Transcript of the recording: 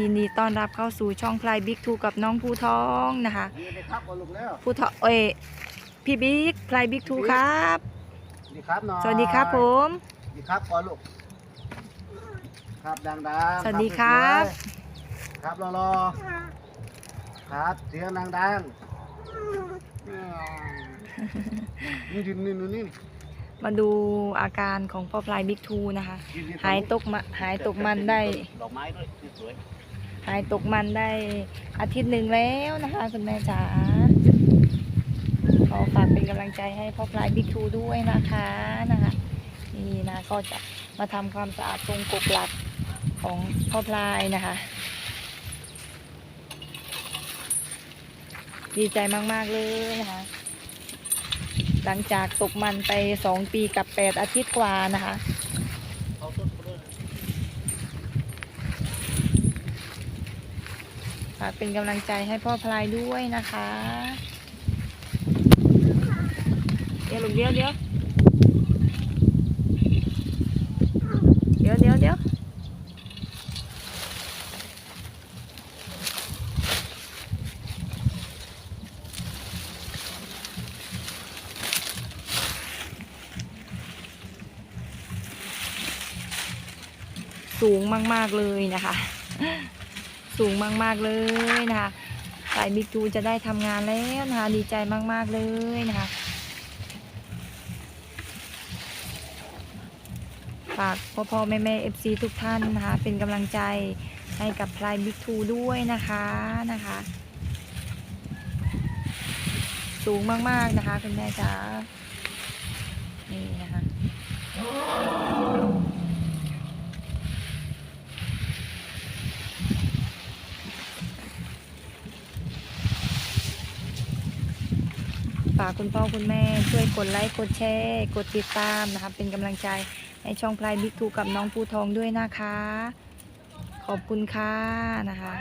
ยินดีต้อนรับเข้าสู่ช่องพลายบิ๊กทูกับน้องภูทองนะคะนี่ครับบอลลูกแล้วภูทองเอ้ยพี่บิ๊กพลายบิ๊กทูครับ สวัสดีครับน้องสวัสดีครับผม สวัสดีครับบอลลูกครับดังๆสวัสดีครับ สวยๆครับรอรอๆครับเสียงดังๆนี่ดินนี่นี่นี่ มาดูอาการของพ่อพลายบิ๊กทูนะคะ หายตกมาหายตกมันได้ดอกไม้ด้วยสวยหายตกมันได้อาทิตย์หนึ่งแล้วนะคะ คุณแม่จ๋าขอฝากเป็นกำลังใจให้พ่อพลายบิ๊กทูด้วยนะคะนะคะนี่นะก็จะมาทำความสะอาดตรงกบหลักของพ่อพลายนะคะ ดีใจมาก ๆ เลยนะคะ หลังจากตกมันไปสองปีกับแปดอาทิตย์กว่านะคะๆเอาต้นเลยฝากเป็นกำลังใจให้พ่อพลายด้วยนะคะ เดี๋ยวลูกเดี๋ยวเดี๋ยวเดี๋ยวเดี๋ยวเดี๋ยว สูงมาก ๆ เลยนะคะ สูงมาก ๆ เลยนะคะสายบิ๊กจูจะได้ทำงานแล้วนะคะดีใจมาก ๆ เลยนะคะฝากพ่อพ่อแม่แม่เอฟซีทุกท่านนะคะ เป็นกำลังใจให้กับพลายบิ๊กทูด้วยนะคะนะคะ สูงมาก ๆ นะคะ คุณแม่จ๋านี่นะคะ ฝากคุณพ่อคุณแม่ช่วยกดไลค์กดแชร์กดติดตามนะคะเป็นกำลังใจให้ช่องพลายบิ๊กทูกับน้องภูทองด้วยนะคะ ขอบคุณค่ะนะคะ